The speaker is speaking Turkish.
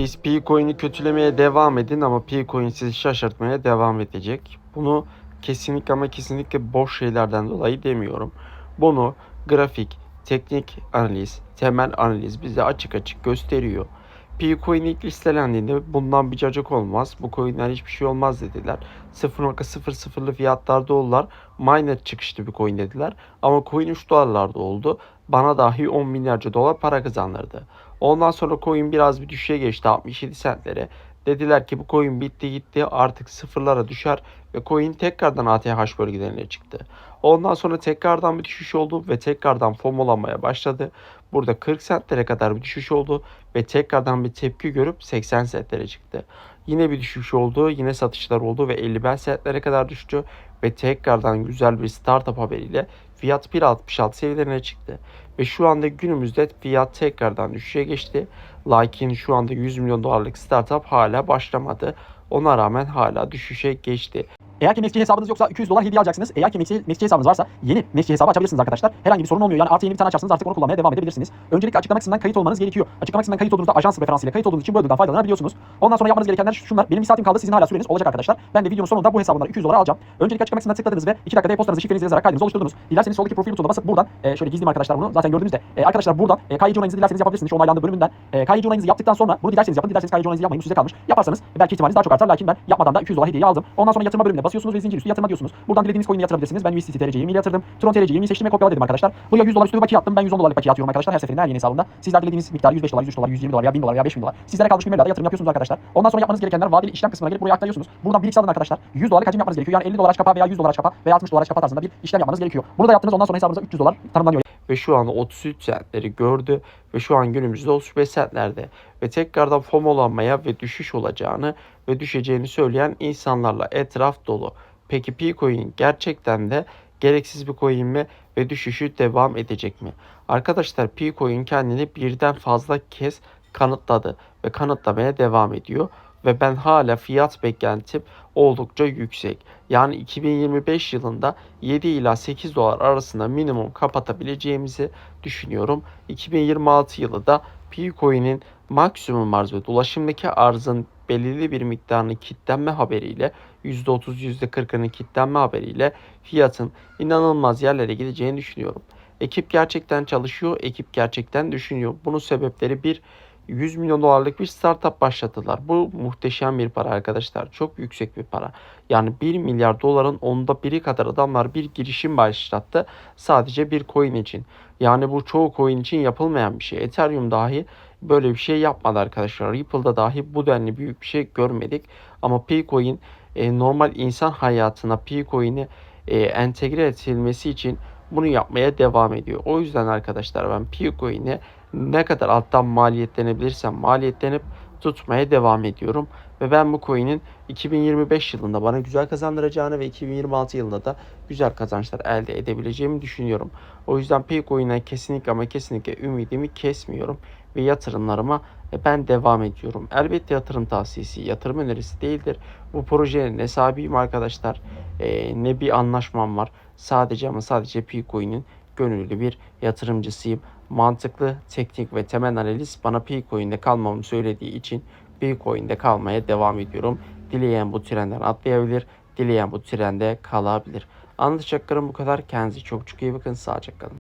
Siz Picoin'i kötülemeye devam edin ama Picoin sizi şaşırtmaya devam edecek. Bunu kesinlikle ama kesinlikle boş şeylerden dolayı demiyorum. Bunu grafik, teknik analiz, temel analiz bize açık açık gösteriyor. Picoin ilk listelendiğinde bundan bir cacık olmaz. Bu coinler hiçbir şey olmaz dediler. 0.00'lı fiyatlarda oldular. Mainnet çıkışlı bir coin dediler. Ama coin 3 dolarlarda oldu. Bana dahi 10 milyarca dolar para kazandırdı. Ondan sonra coin biraz bir düşüşe geçti 67 centlere. Dediler ki bu coin bitti gitti artık sıfırlara düşer ve coin tekrardan ATH bölgelerine çıktı. Ondan sonra tekrardan bir düşüş oldu ve tekrardan FOMOlanmaya başladı. Burada 40 centlere kadar bir düşüş oldu ve tekrardan bir tepki görüp 80 centlere çıktı. Yine bir düşüş oldu, yine satışlar oldu ve 55 centlere kadar düştü ve tekrardan güzel bir startup haberiyle fiyat 1.66 seviyelerine çıktı. Ve şu anda günümüzde fiyat tekrardan düşüşe geçti. Lakin şu anda 100 milyon dolarlık startup hala başlamadı. Ona rağmen hala düşüşe geçti. Eğer ki MXC hesabınız yoksa 200 dolar hediye alacaksınız. Eğer ki MXC, MXC hesabınız varsa yeni MXC hesabı açabilirsiniz arkadaşlar. Herhangi bir sorun olmuyor. Yani artı yeni bir tane açarsınız artık onu kullanmaya devam edebilirsiniz. Öncelikle açıklama kısmından kayıt olmanız gerekiyor. Açıklama kısmından kayıt olduğunuzda ajans referansıyla kayıt olduğunuz için bu faydalanabiliyorsunuz. Ondan sonra yapmanız gerekenler şunlar. Benim bir saatim kaldı. Sizin hala süreniz olacak arkadaşlar. Ben de videonun sonunda bu hesabından 200 dolar alacağım. Öncelikle açıklama kısmına tıkladınız ve 2 dakikada e-postanızı şifrenizi yazarak kaydınızı oluşturdunuz. Dilerseniz soldaki profil butonuna basıp buradan e, şöyle gizleyeyim arkadaşlar bunu. Zaten gördüğünüzde e, arkadaşlar buradan e, KYC onayınızı dilerseniz yapabilirsiniz. Şu onaylandı bölümünden. E, KYC onayınızı yaptıktan sonra bunu dilerseniz yapın. Dilerseniz KYC onayınızı yapmayın. Bu size kalmış. Yaparsanız belki ihtimaliniz daha çok artar. Lakin ben yapmadan da 200 dolar hediye aldım. Ondan sonra yatırma bölümüne basıyorsunuz ve zincir üstü yatırma diyorsunuz. Buradan dilediğiniz coin'i yatırabilirsiniz. Ben USDT TRC 20 yatırdım. Tron TRC 20 seçtim ve kopyala dedim arkadaşlar. Buraya 100 dolar üstü bir bakiye attım. Ben 110 dolarlık bakiye atıyorum arkadaşlar her seferinde her yeni hesabında. Sizler dilediğiniz miktar 105 dolar, 103 dolar, 120 dolar ya 1000 dolar ya 5000 dolar. Sizlere kalmış bir meblağda yatırım yapıyorsunuz arkadaşlar. Ondan sonra yapmanız gerekenler vadeli işlem kısmına gelip buraya aktarıyorsunuz. Buradan birikse alın arkadaşlar. 100 dolarlık hacim yapmanız gerekiyor. Yani 50 dolar aç kapa veya 100 dolar aç kapa veya 60 dolar aç kapa tarzında bir işlem yapmanız gerekiyor. Bunu da yaptınız ondan sonra hesabınıza 300 dolar tanımlanıyor. Ve şu anda 33 centleri gördü ve şu an günümüzde 35 centlerde ve tekrardan FOMOlanmaya ve düşüş olacağını ve düşeceğini söyleyen insanlarla etraf dolu. Peki Picoin gerçekten de gereksiz bir coin mi ve düşüşü devam edecek mi? Arkadaşlar Picoin kendini birden fazla kez kanıtladı ve kanıtlamaya devam ediyor ve ben hala fiyat beklentim oldukça yüksek. Yani 2025 yılında 7 ila 8 dolar arasında minimum kapatabileceğimizi düşünüyorum. 2026 yılı da Picoin'in maksimum arz ve dolaşımdaki arzın belirli bir miktarını kitlenme haberiyle %30 %40'ının kitlenme haberiyle fiyatın inanılmaz yerlere gideceğini düşünüyorum. Ekip gerçekten çalışıyor, ekip gerçekten düşünüyor. Bunun sebepleri bir 100 milyon dolarlık bir startup başlattılar. Bu muhteşem bir para arkadaşlar. Çok yüksek bir para. Yani 1 milyar doların onda biri kadar adamlar bir girişim başlattı. Sadece bir coin için. Yani bu çoğu coin için yapılmayan bir şey. Ethereum dahi böyle bir şey yapmadı arkadaşlar. Ripple'da dahi bu denli büyük bir şey görmedik. Ama Picoin e, normal insan hayatına Picoin'i e, entegre edilmesi için bunu yapmaya devam ediyor. O yüzden arkadaşlar ben Picoin'i ne kadar alttan maliyetlenebilirsem maliyetlenip tutmaya devam ediyorum. Ve ben bu coin'in 2025 yılında bana güzel kazandıracağını ve 2026 yılında da güzel kazançlar elde edebileceğimi düşünüyorum. O yüzden Picoin'e kesinlikle ama kesinlikle ümidimi kesmiyorum ve yatırımlarıma e, ben devam ediyorum. Elbette yatırım tavsiyesi, yatırım önerisi değildir. Bu projenin ne sahibiyim arkadaşlar, e, ne bir anlaşmam var. Sadece ama sadece Picoin'in gönüllü bir yatırımcısıyım. Mantıklı, teknik ve temel analiz bana Picoin'de kalmamı söylediği için Picoin'de kalmaya devam ediyorum. Dileyen bu trenden atlayabilir, dileyen bu trende kalabilir. Anlatacaklarım bu kadar. Kendinize çok çok iyi bakın. Sağlıcakla kalın.